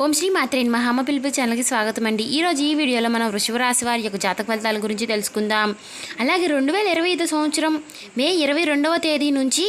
ఓం శ్రీ మాత్రేన్ మహామ పిలుపు ఛానల్కి స్వాగతం అండి ఈరోజు ఈ వీడియోలో మనం వృషభ రాశి వారి యొక్క జాతక ఫలితాల గురించి తెలుసుకుందాం. అలాగే రెండు వేల ఇరవై ఐదు సంవత్సరం మే ఇరవై రెండవ తేదీ నుంచి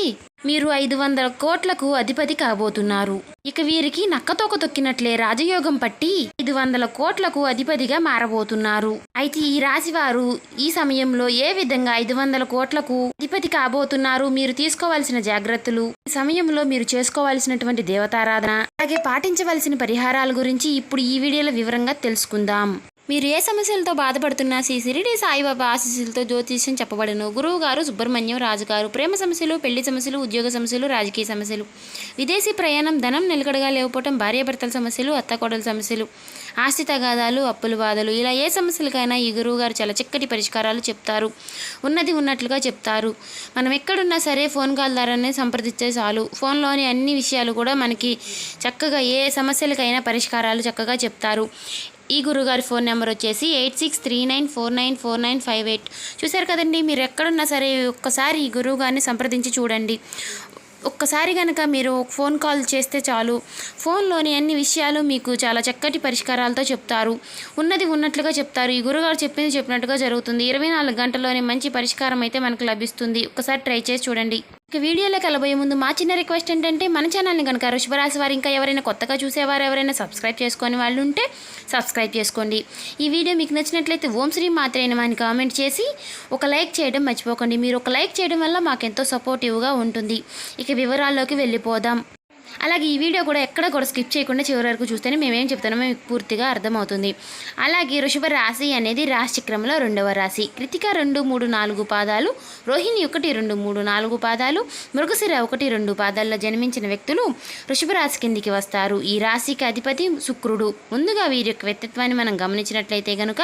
మీరు ఐదు వందల కోట్లకు అధిపతి కాబోతున్నారు. ఇక వీరికి నక్కతోక తొక్కినట్లే రాజయోగం పట్టి ఐదు వందల కోట్లకు అధిపతిగా మారబోతున్నారు. అయితే ఈ రాశివారు ఈ సమయంలో ఏ విధంగా ఐదు వందల కోట్లకు అధిపతి కాబోతున్నారు మీరు తీసుకోవాల్సిన జాగ్రత్తలు ఈ సమయంలో మీరు చేసుకోవాల్సినటువంటి దేవతారాధన అలాగే పాటించవలసిన పరిహారాల గురించి ఇప్పుడు ఈ వీడియోలో వివరంగా తెలుసుకుందాం. మీరు ఏ సమస్యలతో బాధపడుతున్నా శ్రీ సిరిడి సాయిబాబా ఆశీస్సులతో జ్యోతిష్యం చెప్పబడను. గురువు గారు సుబ్రహ్మణ్యం రాజు గారు ప్రేమ సమస్యలు పెళ్ళి సమస్యలు ఉద్యోగ సమస్యలు రాజకీయ సమస్యలు. విదేశీ ప్రయాణం ధనం నిలకడగా లేకపోవటం భార్యాభర్తల సమస్యలు అత్తకోడల సమస్యలు ఆస్తి తగాదాలు అప్పులు బాధలు ఇలా ఏ సమస్యలకైనా ఈ గురువు గారు చాలా చక్కటి పరిష్కారాలు చెప్తారు. ఉన్నది ఉన్నట్లుగా చెప్తారు. మనం ఎక్కడున్నా సరే ఫోన్ కాల్ ద్వారానే సంప్రదిస్తే చాలు. ఫోన్లోని అన్ని విషయాలు కూడా మనకి చక్కగా ఏ సమస్యలకైనా పరిష్కారాలు చక్కగా చెప్తారు. ఈ గురుగారి ఫోన్ నెంబర్ వచ్చేసి eight six three nine four nine four nine five eight. చూశారు కదండి మీరు ఎక్కడున్నా సరే ఒక్కసారి ఈ గురువు గారిని సంప్రదించి చూడండి. ఒక్కసారి కనుక మీరు ఫోన్ కాల్ చేస్తే చాలు. ఫోన్లోని అన్ని విషయాలు మీకు చాలా చక్కటి పరిష్కారాలతో చెప్తారు. ఉన్నది ఉన్నట్లుగా చెప్తారు. ఈ గురుగారు చెప్పింది చెప్పినట్టుగా జరుగుతుంది. ఇరవై నాలుగు గంటల్లోనే మంచి పరిష్కారం అయితే మనకు లభిస్తుంది. ఒకసారి ట్రై చేసి చూడండి. ఇక వీడియోలోకి వెళ్ళబోయే ముందు మా చిన్న రిక్వెస్ట్ ఏంటంటే మన ఛానల్ని కనుక వృషభరాశి వారు ఇంకా ఎవరైనా కొత్తగా చూసేవారు ఎవరైనా సబ్స్క్రైబ్ చేసుకొని వాళ్ళు ఉంటే సబ్స్క్రైబ్ చేసుకోండి. ఈ వీడియో మీకు నచ్చినట్లయితే ఓం శ్రీ మాత్రైన అని కామెంట్ చేసి ఒక లైక్ చేయడం మర్చిపోకండి. మీరు ఒక లైక్ చేయడం వల్ల మాకెంతో సపోర్టివ్గా ఉంటుంది. ఇక వివరాల్లోకి వెళ్ళిపోదాం. అలాగే ఈ వీడియో కూడా ఎక్కడ కూడా స్కిప్ చేయకుండా చివరి వరకు చూస్తేనే మేమేం చెప్తామో మీకు పూర్తిగా అర్థమవుతుంది. అలాగే వృషభ రాశి అనేది రాశి చక్రంలో రెండవ రాశి. కృతిక రెండు మూడు నాలుగు పాదాలు రోహిణి ఒకటి రెండు మూడు నాలుగు పాదాలు మృగశిర ఒకటి రెండు పాదాల్లో జన్మించిన వ్యక్తులు వృషభ రాశి కిందికి వస్తారు. ఈ రాశికి అధిపతి శుక్రుడు. ముందుగా వీరి యొక్క వ్యక్తిత్వాన్ని మనం గమనించినట్లయితే గనుక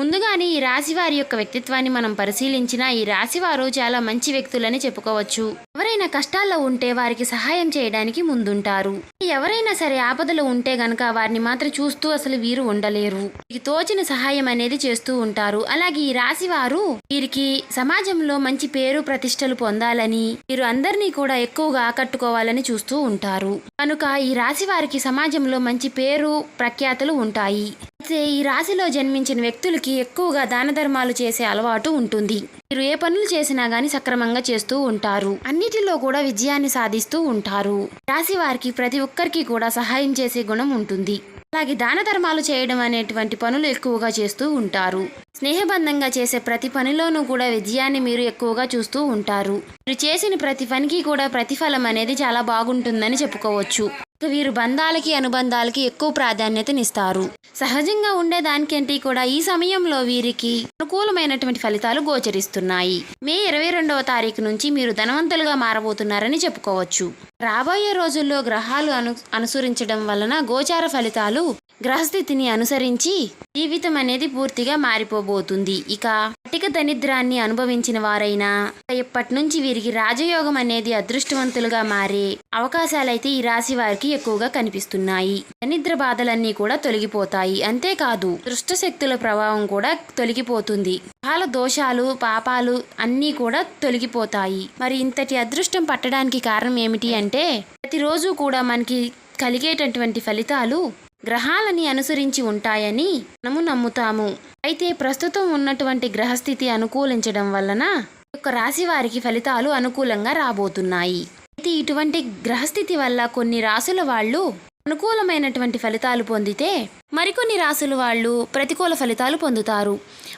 ముందుగానే ఈ రాశి వారి యొక్క వ్యక్తిత్వాన్ని మనం పరిశీలించినా ఈ రాశి వారు చాలా మంచి వ్యక్తులని చెప్పుకోవచ్చు. ఎవరైనా కష్టాల్లో ఉంటే వారికి సహాయం చేయడానికి ముందుంటారు. ఎవరైనా సరే ఆపదలో ఉంటే గనక వారిని మాత్రం చూస్తూ అసలు వీరు ఉండలేరు. వీరికి తోచిన సహాయం అనేది చేస్తూ ఉంటారు. అలాగే ఈ రాశి వారు వీరికి సమాజంలో మంచి పేరు ప్రతిష్టలు పొందాలని వీరు అందరినీ కూడా ఎక్కువగా ఆకట్టుకోవాలని చూస్తూ ఉంటారు. కనుక ఈ రాశి వారికి సమాజంలో మంచి పేరు ప్రఖ్యాతులు ఉంటాయి. అయితే ఈ రాశిలో జన్మించిన వ్యక్తులకి ఎక్కువగా దాన ధర్మాలు చేసే అలవాటు ఉంటుంది. మీరు ఏ పనులు చేసినా గాని సక్రమంగా చేస్తూ ఉంటారు. అన్నిటిలో కూడా విజయాన్ని సాధిస్తూ ఉంటారు. రాశి వారికి ప్రతి ఒక్కరికి కూడా సహాయం చేసే గుణం ఉంటుంది. అలాగే దాన ధర్మాలు చేయడం అనేటువంటి పనులు ఎక్కువగా చేస్తూ ఉంటారు. స్నేహబంధంగా చేసే ప్రతి పనిలోనూ కూడా విజయాన్ని మీరు ఎక్కువగా చూస్తూ ఉంటారు. మీరు చేసిన ప్రతి పనికి కూడా ప్రతిఫలం అనేది చాలా బాగుంటుందని చెప్పుకోవచ్చు. వీరు బంధాలకి అనుబంధాలకి ఎక్కువ ప్రాధాన్యతనిస్తారు. సహజంగా ఉండేదానికంటే కూడా ఈ సమయంలో వీరికి అనుకూలమైనటువంటి ఫలితాలు గోచరిస్తున్నాయి. మే ఇరవై రెండవ తారీఖు నుంచి మీరు ధనవంతులుగా మారబోతున్నారని చెప్పుకోవచ్చు. రాబోయే రోజుల్లో గ్రహాలు అను అనుసరించడం వలన గోచార ఫలితాలు గ్రహస్థితిని అనుసరించి జీవితం అనేది పూర్తిగా మారిపోబోతుంది. ఇక పట్టిక దరిద్రాన్ని అనుభవించిన వారైనా ఇప్పటి నుంచి వీరికి రాజయోగం అనేది అదృష్టవంతులుగా మారే అవకాశాలైతే ఈ రాశి వారికి ఎక్కువగా కనిపిస్తున్నాయి. దరిద్ర బాధలన్నీ కూడా తొలగిపోతాయి. అంతేకాదు దుష్ట శక్తుల ప్రభావం కూడా తొలగిపోతుంది. గ్రహాల దోషాలు పాపాలు అన్నీ కూడా తొలగిపోతాయి. మరి ఇంతటి అదృష్టం పట్టడానికి కారణం ఏమిటి అంటే ప్రతిరోజు కూడా మనకి కలిగేటటువంటి ఫలితాలు గ్రహాలని అనుసరించి ఉంటాయని మనము నమ్ముతాము. అయితే ప్రస్తుతం ఉన్నటువంటి గ్రహస్థితి అనుకూలించడం వలన ఈ యొక్క రాశి వారికి ఫలితాలు అనుకూలంగా రాబోతున్నాయి. అయితే ఇటువంటి గ్రహస్థితి వల్ల కొన్ని రాసుల వాళ్ళు అనుకూలమైనటువంటి ఫలితాలు పొందితే మరికొన్ని రాసుల వాళ్ళు ప్రతికూల ఫలితాలు పొందుతారు.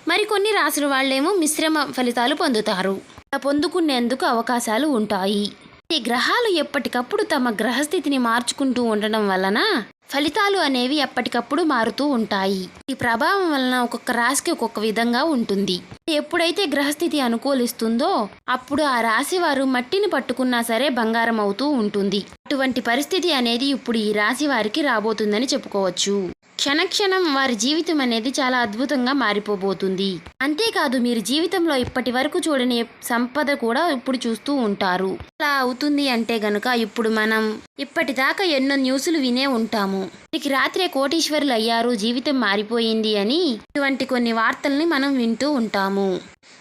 మరికొన్ని రాసుల వాళ్ళేమో మిశ్రమ ఫలితాలు పొందుతారు. అలా పొందుకునేందుకు అవకాశాలు ఉంటాయి. ఈ గ్రహాలు ఎప్పటికప్పుడు తమ గ్రహస్థితిని మార్చుకుంటూ ఉండడం వలన ఫలితాలు అనేవి ఎప్పటికప్పుడు మారుతూ ఉంటాయి. ఈ ప్రభావం వలన ఒక్కొక్క రాశికి ఒక్కొక్క విధంగా ఉంటుంది. ఎప్పుడైతే గ్రహస్థితి అనుకూలిస్తుందో అప్పుడు ఆ రాశి వారు మట్టిని పట్టుకున్నా సరే బంగారం అవుతూ ఉంటుంది. అటువంటి పరిస్థితి అనేది ఇప్పుడు ఈ రాశి వారికి రాబోతుందని చెప్పుకోవచ్చు. క్షణక్షణం వారి జీవితం అనేది చాలా అద్భుతంగా మారిపోబోతుంది. అంతేకాదు మీరు జీవితంలో ఇప్పటి వరకు చూడని సంపద కూడా ఇప్పుడు చూస్తూ ఉంటారు. అలా అవుతుంది అంటే గనుక ఇప్పుడు మనం ఇప్పటిదాకా ఎన్నో న్యూస్లు వినే ఉంటాము. వీరికి రాత్రే కోటీశ్వరులు అయ్యారు జీవితం మారిపోయింది అని ఇటువంటి కొన్ని వార్తల్ని మనం వింటూ ఉంటాము.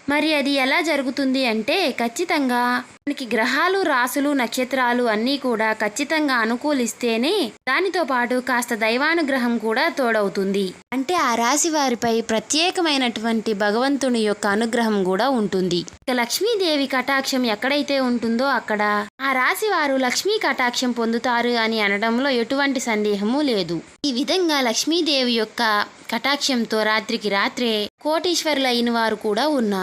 మరి అది ఎలా జరుగుతుంది అంటే ఖచ్చితంగా మనకి గ్రహాలు రాసులు నక్షత్రాలు అన్నీ కూడా ఖచ్చితంగా అనుకూలిస్తేనే దానితో పాటు కాస్త దైవానుగ్రహం కూడా తోడవుతుంది. అంటే ఆ రాశి వారిపై ప్రత్యేకమైనటువంటి భగవంతుని యొక్క అనుగ్రహం కూడా ఉంటుంది. ఇక లక్ష్మీదేవి కటాక్షం ఎక్కడైతే ఉంటుందో అక్కడ ఆ రాశి వారు లక్ష్మీ కటాక్షం పొందుతారు అని అనడంలో ఎటువంటి సందేహము లేదు. ఈ విధంగా లక్ష్మీదేవి యొక్క కటాక్షంతో రాత్రికి రాత్రే కోటీశ్వరులైన అయిన వారు కూడా ఉన్నారు.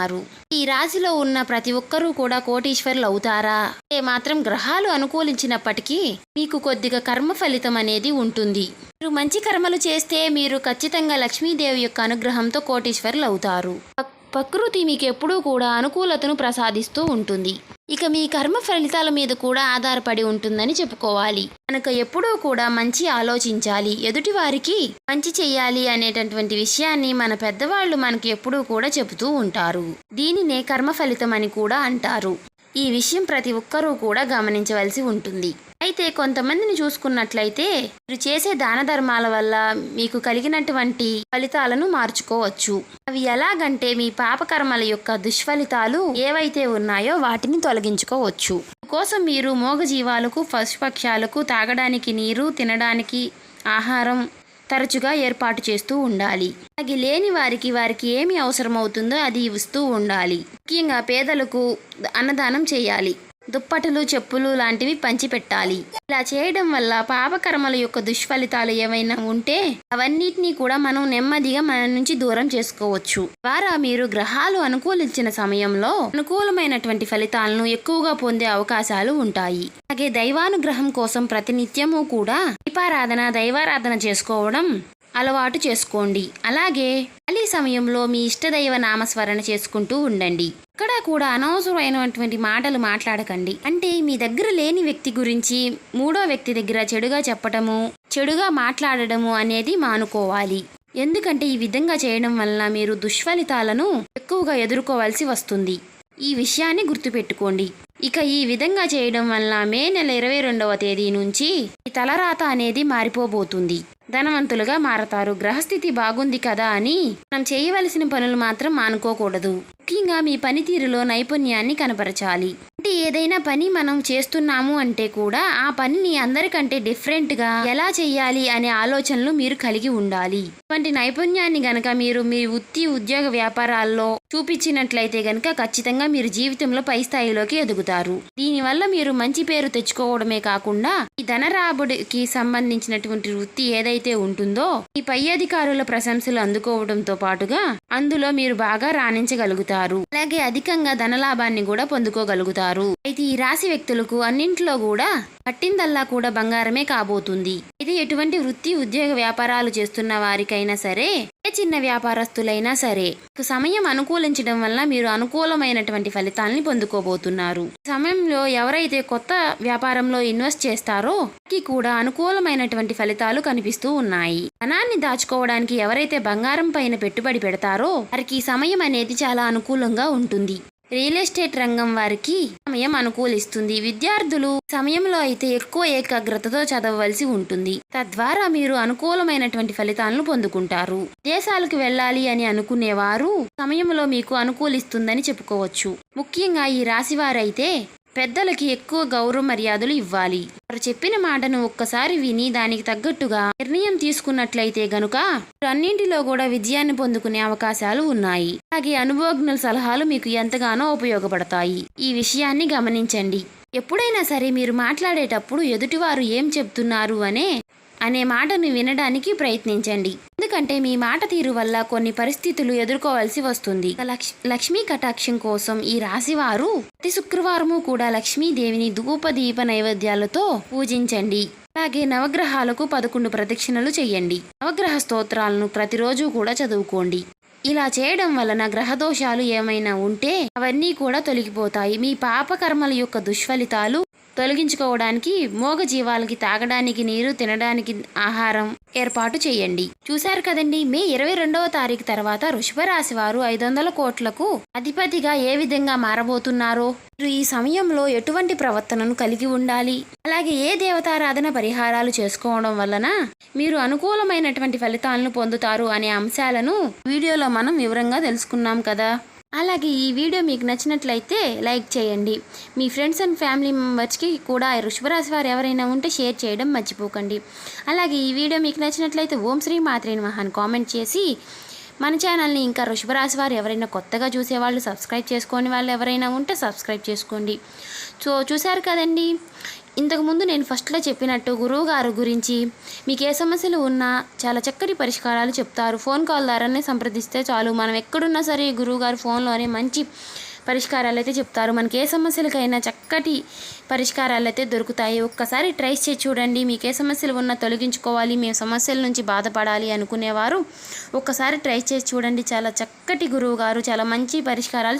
ఈ రాశిలో ఉన్న ప్రతి ఒక్కరూ కూడా కోటీశ్వరులు అవుతారా అంటే మాత్రం గ్రహాలు అనుకూలించినప్పటికీ మీకు కొద్దిగా కర్మ ఫలితం అనేది ఉంటుంది. మీరు మంచి కర్మలు చేస్తే మీరు ఖచ్చితంగా లక్ష్మీదేవి యొక్క అనుగ్రహంతో కోటీశ్వరులు అవుతారు ప్రకృతి మీకు ఎప్పుడూ కూడా అనుకూలతను ప్రసాదిస్తూ ఉంటుంది. ఇక మీ కర్మ ఫలితాల మీద కూడా ఆధారపడి ఉంటుందని చెప్పుకోవాలి. కనుక ఎప్పుడూ కూడా మంచి ఆలోచించాలి. ఎదుటి వారికి మంచి చెయ్యాలి అనేటటువంటి విషయాన్ని మన పెద్దవాళ్ళు మనకి ఎప్పుడూ కూడా చెబుతూ ఉంటారు. దీనినే కర్మ ఫలితం అని కూడా అంటారు. ఈ విషయం ప్రతి ఒక్కరూ కూడా గమనించవలసి ఉంటుంది. అయితే కొంతమందిని చూసుకున్నట్లయితే మీరు చేసే దాన ధర్మాల వల్ల మీకు కలిగినటువంటి ఫలితాలను మార్చుకోవచ్చు. అవి ఎలాగంటే మీ పాపకర్మల యొక్క దుష్ఫలితాలు ఏవైతే ఉన్నాయో వాటిని తొలగించుకోవచ్చు. కోసం మీరు మూగజీవాలకు పశుపక్షాలకు తాగడానికి నీరు తినడానికి ఆహారం తరచుగా ఏర్పాటు చేస్తూ ఉండాలి. అలాగే లేని వారికి వారికి ఏమి అవసరమవుతుందో అది ఇస్తూ ఉండాలి. ముఖ్యంగా పేదలకు అన్నదానం చేయాలి. దుప్పటలు చెప్పులు లాంటివి పంచిపెట్టాలి. ఇలా చేయడం వల్ల పాపకర్మల యొక్క దుష్ఫలితాలు ఏమైనా ఉంటే అవన్నిటినీ కూడా మనం నెమ్మదిగా మన నుంచి దూరం చేసుకోవచ్చు. ద్వారా మీరు గ్రహాలు అనుకూలించిన సమయంలో అనుకూలమైనటువంటి ఫలితాలను ఎక్కువగా పొందే అవకాశాలు ఉంటాయి. అలాగే దైవానుగ్రహం కోసం ప్రతినిత్యము కూడా దీపారాధన దైవారాధన చేసుకోవడం అలవాటు చేసుకోండి. అలాగే ఖాళీ సమయంలో మీ ఇష్టదైవ నామస్మరణ చేసుకుంటూ ఉండండి. ఇక్కడ కూడా అనవసరమైనటువంటి మాటలు మాట్లాడకండి. అంటే మీ దగ్గర లేని వ్యక్తి గురించి మూడో వ్యక్తి దగ్గర చెడుగా చెప్పటము చెడుగా మాట్లాడడము అనేది మానుకోవాలి. ఎందుకంటే ఈ విధంగా చేయడం వలన మీరు దుష్ఫలితాలను ఎక్కువగా ఎదుర్కోవాల్సి వస్తుంది. ఈ విషయాన్ని గుర్తుపెట్టుకోండి. ఇక ఈ విధంగా చేయడం వల్ల మే నెల ఇరవై రెండవ తేదీ నుంచి ఈ తలరాత అనేది మారిపోబోతుంది. ధనవంతులుగా మారతారు. గ్రహస్థితి బాగుంది కదా అని మనం చేయవలసిన పనులు మాత్రం మానుకోకూడదు. ముఖ్యంగా మీ పనితీరులో నైపుణ్యాన్ని కనపరచాలి. అంటే ఏదైనా పని మనం చేస్తున్నాము అంటే కూడా ఆ పనిని అందరికంటే డిఫరెంట్గా ఎలా చేయాలి అనే ఆలోచనలు మీరు కలిగి ఉండాలి. ఇటువంటి నైపుణ్యాన్ని గనక మీరు మీ వృత్తి ఉద్యోగ వ్యాపారాల్లో చూపించినట్లయితే గనక ఖచ్చితంగా మీరు జీవితంలో పై స్థాయిలోకి ఎదుగుతారు. దీనివల్ల మీరు మంచి పేరు తెచ్చుకోవడమే కాకుండా ఈ ధన రాబడికి సంబంధించినటువంటి వృత్తి ఏదైతే ఉంటుందో ఈ పై అధికారుల ప్రశంసలు అందుకోవడంతో పాటుగా అందులో మీరు బాగా రాణించగలుగుతారు. అలాగే అధికంగా ధనలాభాన్ని కూడా పొందుకోగలుగుతారు. అయితే ఈ రాశి వ్యక్తులకు అన్నింటిలో కూడా పట్టిందల్లా కూడా బంగారమే కాబోతుంది. ఇది ఎటువంటి వృత్తి ఉద్యోగ వ్యాపారాలు చేస్తున్న వారికైనా సరే ఏ చిన్న వ్యాపారస్తులైనా సరే సమయం అనుకూలించడం వల్ల మీరు అనుకూలమైనటువంటి ఫలితాల్ని పొందుకోబోతున్నారు. సమయంలో ఎవరైతే కొత్త వ్యాపారంలో ఇన్వెస్ట్ చేస్తారో వారికి కూడా అనుకూలమైనటువంటి ఫలితాలు కనిపిస్తూ ఉన్నాయి. ధనాన్ని దాచుకోవడానికి ఎవరైతే బంగారం పైన పెట్టుబడి పెడతారో వారికి సమయం అనేది చాలా అనుకూలంగా ఉంటుంది. రియల్ ఎస్టేట్ రంగం వారికి సమయం అనుకూలిస్తుంది. విద్యార్థులు సమయంలో అయితే ఎక్కువ ఏకాగ్రతతో చదవవలసి ఉంటుంది. తద్వారా మీరు అనుకూలమైనటువంటి ఫలితాలను పొందుకుంటారు. దేశాలకు వెళ్ళాలి అని అనుకునేవారు సమయంలో మీకు అనుకూలిస్తుందని చెప్పుకోవచ్చు. ముఖ్యంగా ఈ రాశి వారైతే పెద్దలకి ఎక్కువ గౌరవ మర్యాదలు ఇవ్వాలి. వారు చెప్పిన మాటను ఒక్కసారి విని దానికి తగ్గట్టుగా నిర్ణయం తీసుకున్నట్లయితే గనుక అన్నింటిలో కూడా విజయాన్ని పొందుకునే అవకాశాలు ఉన్నాయి. అలాగే అనుభవజ్ఞుల సలహాలు మీకు ఎంతగానో ఉపయోగపడతాయి. ఈ విషయాన్ని గమనించండి. ఎప్పుడైనా సరే మీరు మాట్లాడేటప్పుడు ఎదుటివారు ఏం చెప్తున్నారు అనే అనే మాటను వినడానికి ప్రయత్నించండి. ఎందుకంటే మీ మాట తీరు వల్ల కొన్ని పరిస్థితులు ఎదుర్కోవాల్సి వస్తుంది. లక్ష్- లక్ష్మీ కటాక్షం కోసం ఈ రాశివారు ప్రతి శుక్రవారము కూడా లక్ష్మీదేవిని ధూప దీప నైవేద్యాలతో పూజించండి. అలాగే నవగ్రహాలకు పదకొండు ప్రదక్షిణలు చేయండి. నవగ్రహ స్తోత్రాలను ప్రతిరోజు కూడా చదువుకోండి. ఇలా చేయడం వలన గ్రహదోషాలు ఏమైనా ఉంటే అవన్నీ కూడా తొలగిపోతాయి. మీ పాపకర్మల యొక్క దుష్ఫలితాలు తొలగించుకోవడానికి మోగ జీవాలకి తాగడానికి నీరు తినడానికి ఆహారం ఏర్పాటు చేయండి. చూశారు కదండి మే ఇరవై రెండవ తారీఖు తర్వాత వృషభ రాశి వారు ఐదు వందల కోట్లకు అధిపతిగా ఏ విధంగా మారబోతున్నారో? ఈ సమయంలో ఎటువంటి ప్రవర్తనను కలిగి ఉండాలి? అలాగే ఏ దేవతారాధన పరిహారాలు చేసుకోవడం వలన మీరు అనుకూలమైనటువంటి ఫలితాలను పొందుతారు అనే అంశాలను వీడియోలో మనం వివరంగా తెలుసుకున్నాం కదా. అలాగే ఈ వీడియో మీకు నచ్చినట్లయితే లైక్ చేయండి. మీ ఫ్రెండ్స్ అండ్ ఫ్యామిలీ మెంబర్స్కి కూడా వృషభరాశి వారు ఎవరైనా ఉంటే షేర్ చేయడం మర్చిపోకండి. అలాగే ఈ వీడియో మీకు నచ్చినట్లయితే ఓం శ్రీ మాత్రే మహాన్ కామెంట్ చేసి మన ఛానల్ని ఇంకా వృషభరాశి వారు ఎవరైనా కొత్తగా చూసేవాళ్ళు సబ్స్క్రైబ్ చేసుకోని వాళ్ళు ఎవరైనా ఉంటే సబ్స్క్రైబ్ చేసుకోండి. సో చూశారు కదండి? ఇంతకుముందు నేను ఫస్ట్లో చెప్పినట్టు గురువు గారు గురించి మీకు ఏ సమస్యలు ఉన్నా చాలా చక్కటి పరిష్కారాలు చెప్తారు. ఫోన్ కాల్ ద్వారానే సంప్రదిస్తే చాలు. మనం ఎక్కడున్నా సరే గురువు గారు ఫోన్లోనే మంచి పరిష్కారాలు అయితే చెప్తారు. మనకి ఏ సమస్యలకైనా చక్కటి పరిష్కారాలు అయితే దొరుకుతాయి. ఒక్కసారి ట్రై చేసి చూడండి. మీకు ఏ సమస్యలు ఉన్నా తొలగించుకోవాలి. మేము సమస్యల నుంచి బాధపడాలి అనుకునేవారు. ఒక్కసారి ట్రై చేసి చూడండి. చాలా చక్కటి గురువు గారు చాలా మంచి పరిష్కారాలు